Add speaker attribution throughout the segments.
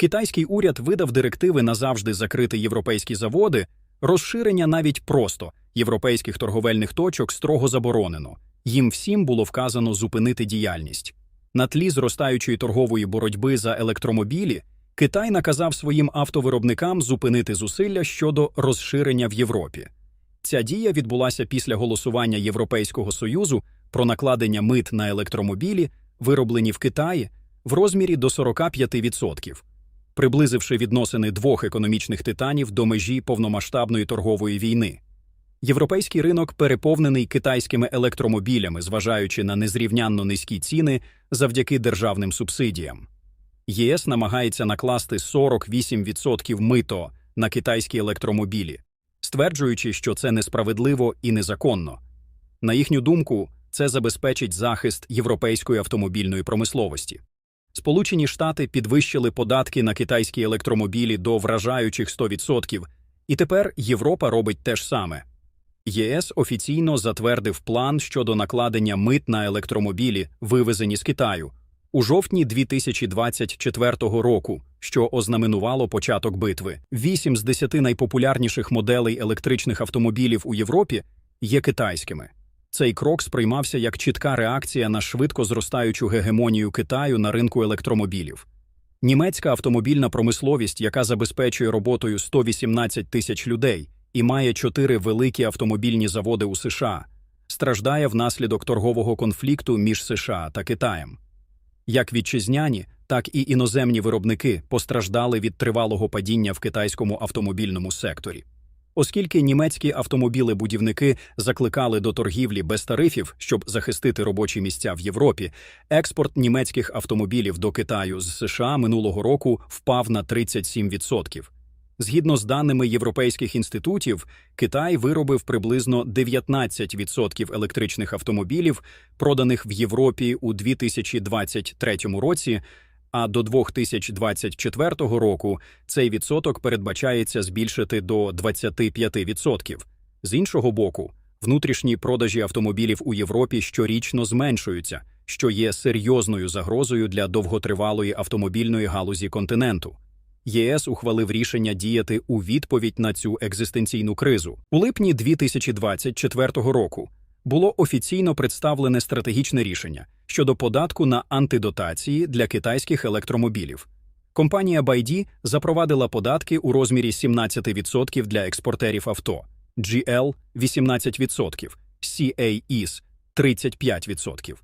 Speaker 1: Китайський уряд видав директиви назавжди закрити європейські заводи, розширення навіть просто європейських торговельних точок строго заборонено. Їм всім було вказано зупинити діяльність. На тлі зростаючої торгової боротьби за електромобілі Китай наказав своїм автовиробникам зупинити зусилля щодо розширення в Європі. Ця дія відбулася після голосування Європейського союзу про накладення мит на електромобілі, вироблені в Китаї, в розмірі до 45%, приблизивши відносини двох економічних титанів до межі повномасштабної торгової війни. Європейський ринок переповнений китайськими електромобілями, зважаючи на незрівнянно низькі ціни завдяки державним субсидіям. ЄС намагається накласти 48% мито на китайські електромобілі, стверджуючи, що це несправедливо і незаконно. На їхню думку, це забезпечить захист європейської автомобільної промисловості. Сполучені Штати підвищили податки на китайські електромобілі до вражаючих 100%, і тепер Європа робить те ж саме. ЄС офіційно затвердив план щодо накладення мит на електромобілі, вивезені з Китаю, у жовтні 2024 року, що ознаменувало початок битви. Вісім з десяти найпопулярніших моделей електричних автомобілів у Європі є китайськими. Цей крок сприймався як чітка реакція на швидко зростаючу гегемонію Китаю на ринку електромобілів. Німецька автомобільна промисловість, яка забезпечує роботою 118 тисяч людей і має чотири великі автомобільні заводи у США, страждає внаслідок торгового конфлікту між США та Китаєм. Як вітчизняні, так і іноземні виробники постраждали від тривалого падіння в китайському автомобільному секторі. Оскільки німецькі автомобілебудівники закликали до торгівлі без тарифів, щоб захистити робочі місця в Європі, експорт німецьких автомобілів до Китаю з США минулого року впав на 37%. Згідно з даними європейських інститутів, Китай виробив приблизно 19% електричних автомобілів, проданих в Європі у 2023 році. А до 2024 року цей відсоток передбачається збільшити до 25%. З іншого боку, внутрішні продажі автомобілів у Європі щорічно зменшуються, що є серйозною загрозою для довготривалої автомобільної галузі континенту. ЄС ухвалив рішення діяти у відповідь на цю екзистенційну кризу. У липні 2024 року було офіційно представлене стратегічне рішення щодо податку на антидотації для китайських електромобілів. Компанія BYD запровадила податки у розмірі 17% для експортерів авто, GL – 18%, CAES – 35%.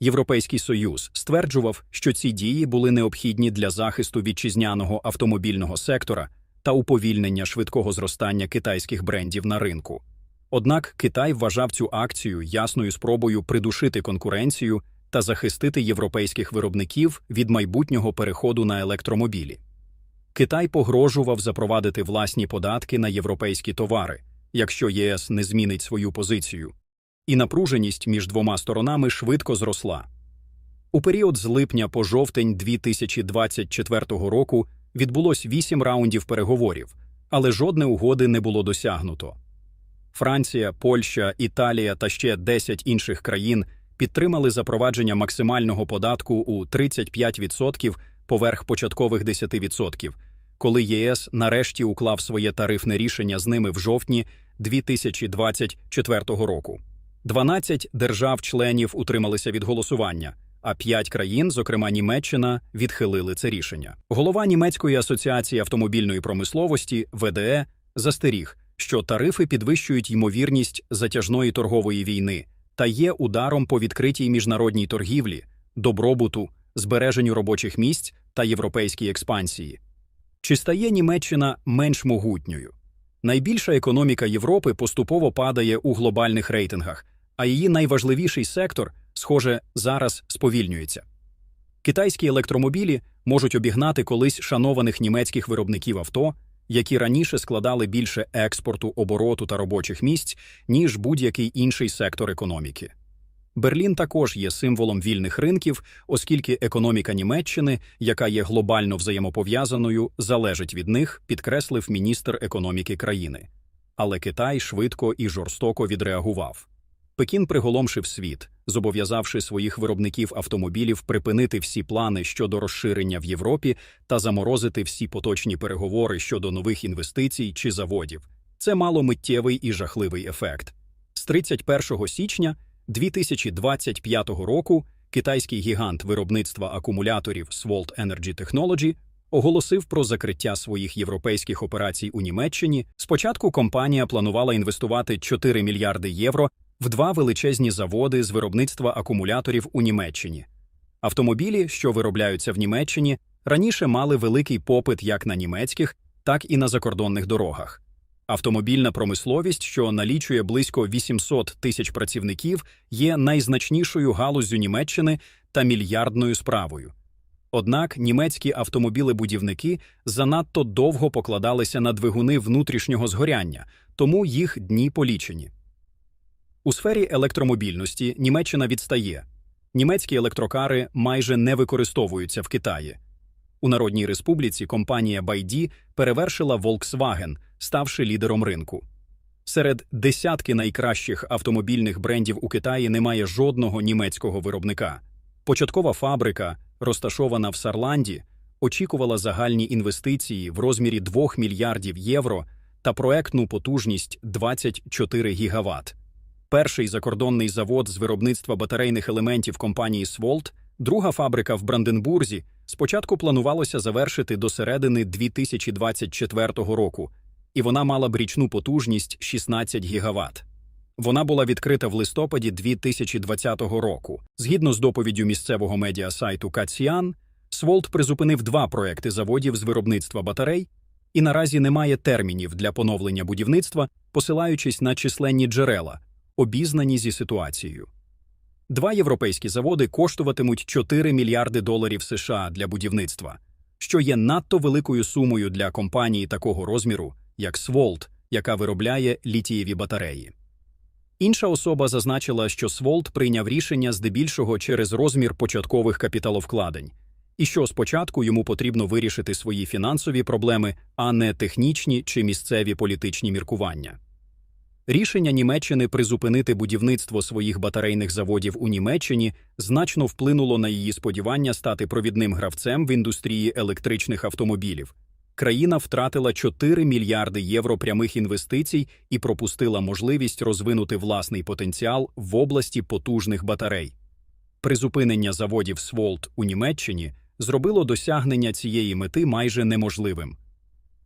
Speaker 1: Європейський союз стверджував, що ці дії були необхідні для захисту вітчизняного автомобільного сектора та уповільнення швидкого зростання китайських брендів на ринку. Однак Китай вважав цю акцію ясною спробою придушити конкуренцію та захистити європейських виробників від майбутнього переходу на електромобілі. Китай погрожував запровадити власні податки на європейські товари, якщо ЄС не змінить свою позицію і напруженість між двома сторонами швидко зросла. У період з липня по жовтень 2024 року відбулось вісім раундів переговорів, але жодне угоди не було досягнуто. Франція, Польща, Італія та ще 10 інших країн підтримали запровадження максимального податку у 35% поверх початкових 10%, коли ЄС нарешті уклав своє тарифне рішення з ними в жовтні 2024 року. 12 держав-членів утрималися від голосування, а 5 країн, зокрема Німеччина, відхилили це рішення. Голова німецької асоціації автомобільної промисловості ВДЕ застеріг, що тарифи підвищують ймовірність затяжної торгової війни та є ударом по відкритій міжнародній торгівлі, добробуту, збереженню робочих місць та європейській експансії. Чи стає Німеччина менш могутньою? Найбільша економіка Європи поступово падає у глобальних рейтингах, а її найважливіший сектор, схоже, зараз сповільнюється. Китайські електромобілі можуть обігнати колись шанованих німецьких виробників авто, які раніше складали більше експорту, обороту та робочих місць, ніж будь-який інший сектор економіки. Берлін також є символом вільних ринків, оскільки економіка Німеччини, яка є глобально взаємопов'язаною, залежить від них, підкреслив міністр економіки країни. Але Китай швидко і жорстоко відреагував. Пекін приголомшив світ, зобов'язавши своїх виробників автомобілів припинити всі плани щодо розширення в Європі та заморозити всі поточні переговори щодо нових інвестицій чи заводів. Це мало миттєвий і жахливий ефект. З 31 січня 2025 року китайський гігант виробництва акумуляторів Swolt Energy Technology оголосив про закриття своїх європейських операцій у Німеччині. Спочатку компанія планувала інвестувати 4 мільярди євро в два величезні заводи з виробництва акумуляторів у Німеччині. Автомобілі, що виробляються в Німеччині, раніше мали великий попит як на німецьких, так і на закордонних дорогах. Автомобільна промисловість, що налічує близько 800 тисяч працівників, є найзначнішою галуззю Німеччини та мільярдною справою. Однак німецькі автомобілебудівники занадто довго покладалися на двигуни внутрішнього згоряння, тому їх дні полічені. У сфері електромобільності Німеччина відстає. Німецькі електрокари майже не використовуються в Китаї. У Народній Республіці компанія BYD перевершила Volkswagen, ставши лідером ринку. Серед десятки найкращих автомобільних брендів у Китаї немає жодного німецького виробника. Початкова фабрика, розташована в Сарланді, очікувала загальні інвестиції в розмірі 2 мільярдів євро та проектну потужність 24 гігаватт. Перший закордонний завод з виробництва батарейних елементів компанії Своlt, друга фабрика в Бранденбурзі, спочатку планувалося завершити до середини 2024 року, і вона мала б річну потужність 16 гігаватт. Вона була відкрита в листопаді 2020 року. Згідно з доповіддю місцевого медіасайту Каціан, Сволт призупинив два проекти заводів з виробництва батарей і наразі немає термінів для поновлення будівництва, посилаючись на численні джерела, обізнані зі ситуацією. Два європейські заводи коштуватимуть 4 мільярди доларів США для будівництва, що є надто великою сумою для компанії такого розміру, як Своlt, яка виробляє літієві батареї. Інша особа зазначила, що Сволт прийняв рішення здебільшого через розмір початкових капіталовкладень, і що спочатку йому потрібно вирішити свої фінансові проблеми, а не технічні чи місцеві політичні міркування. Рішення Німеччини призупинити будівництво своїх батарейних заводів у Німеччині значно вплинуло на її сподівання стати провідним гравцем в індустрії електричних автомобілів. Країна втратила 4 мільярди євро прямих інвестицій і пропустила можливість розвинути власний потенціал в області потужних батарей. Призупинення заводів Сволт у Німеччині зробило досягнення цієї мети майже неможливим.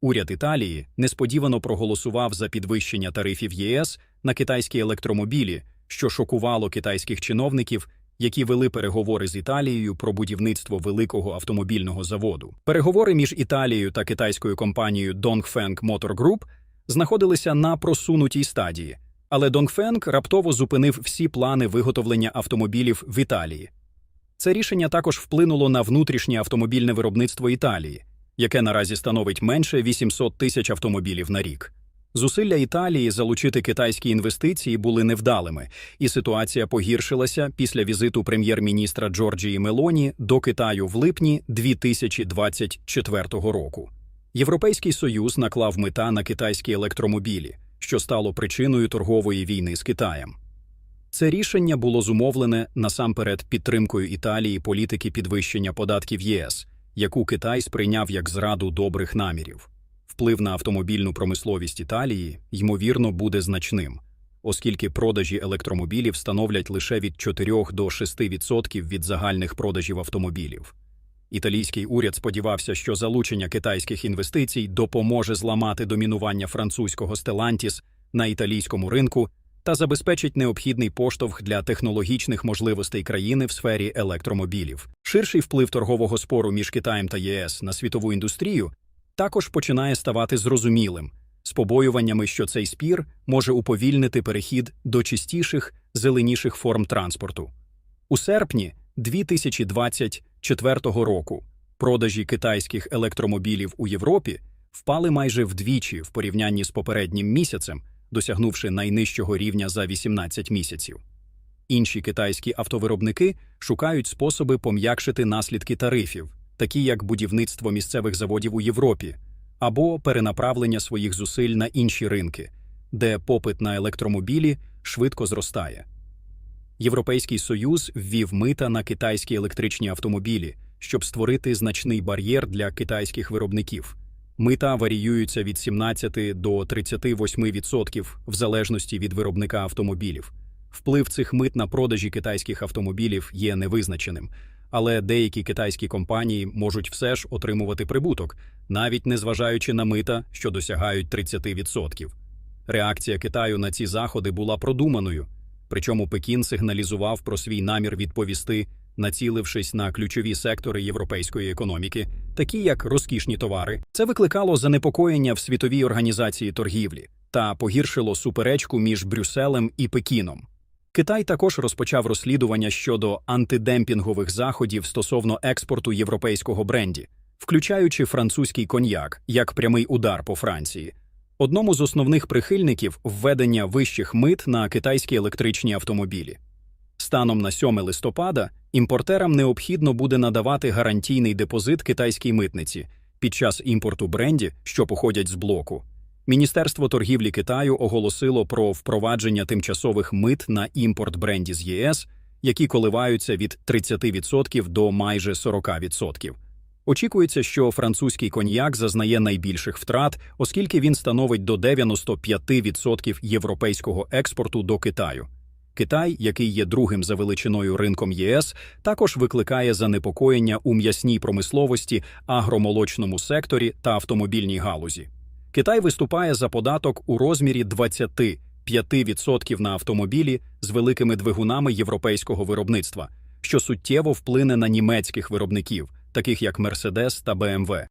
Speaker 1: Уряд Італії несподівано проголосував за підвищення тарифів ЄС на китайські електромобілі, що шокувало китайських чиновників, які вели переговори з Італією про будівництво великого автомобільного заводу. Переговори між Італією та китайською компанією Dongfeng Motor Group знаходилися на просунутій стадії, але Dongfeng раптово зупинив всі плани виготовлення автомобілів в Італії. Це рішення також вплинуло на внутрішнє автомобільне виробництво Італії яке наразі становить менше 800 тисяч автомобілів на рік. Зусилля Італії залучити китайські інвестиції були невдалими, і ситуація погіршилася після візиту прем'єр-міністра Джорджії Мелоні до Китаю в липні 2024 року. Європейський союз наклав мета на китайські електромобілі, що стало причиною торгової війни з Китаєм. Це рішення було зумовлене насамперед підтримкою Італії політики підвищення податків ЄС яку Китай сприйняв як зраду добрих намірів. Вплив на автомобільну промисловість Італії, ймовірно, буде значним, оскільки продажі електромобілів становлять лише від 4 до 6% від загальних продажів автомобілів. Італійський уряд сподівався, що залучення китайських інвестицій допоможе зламати домінування французького Stellantis на італійському ринку та забезпечить необхідний поштовх для технологічних можливостей країни в сфері електромобілів. Ширший вплив торгового спору між Китаєм та ЄС на світову індустрію також починає ставати зрозумілим з побоюваннями, що цей спір може уповільнити перехід до чистіших, зеленіших форм транспорту. У серпні 2024 року продажі китайських електромобілів у Європі впали майже вдвічі в порівнянні з попереднім місяцем досягнувши найнижчого рівня за 18 місяців. Інші китайські автовиробники шукають способи пом'якшити наслідки тарифів, такі як будівництво місцевих заводів у Європі, або перенаправлення своїх зусиль на інші ринки, де попит на електромобілі швидко зростає. Європейський Союз ввів мита на китайські електричні автомобілі, щоб створити значний бар'єр для китайських виробників. Мита варіюються від 17 до 38% в залежності від виробника автомобілів. Вплив цих мит на продажі китайських автомобілів є невизначеним, але деякі китайські компанії можуть все ж отримувати прибуток, навіть незважаючи на мита, що досягають 30%. Реакція Китаю на ці заходи була продуманою, причому Пекін сигналізував про свій намір відповісти, націлившись на ключові сектори європейської економіки, такі як розкішні товари. Це викликало занепокоєння в світовій організації торгівлі та погіршило суперечку між Брюсселем і Пекіном. Китай також розпочав розслідування щодо антидемпінгових заходів стосовно експорту європейського бренді, включаючи французький коньяк як прямий удар по Франції. Одному з основних прихильників введення вищих мит на китайські електричні автомобілі. Станом на 7 листопада імпортерам необхідно буде надавати гарантійний депозит китайській митниці під час імпорту бренді, що походять з блоку. Міністерство торгівлі Китаю оголосило про впровадження тимчасових мит на імпорт бренді з ЄС, які коливаються від 30% до майже 40%. Очікується, що французький коньяк зазнає найбільших втрат, оскільки він становить до 95% європейського експорту до Китаю. Китай, який є другим за величиною ринком ЄС, також викликає занепокоєння у м'ясній промисловості, агромолочному секторі та автомобільній галузі. Китай виступає за податок у розмірі 25% на автомобілі з великими двигунами європейського виробництва, що суттєво вплине на німецьких виробників, таких як Mercedes та BMW.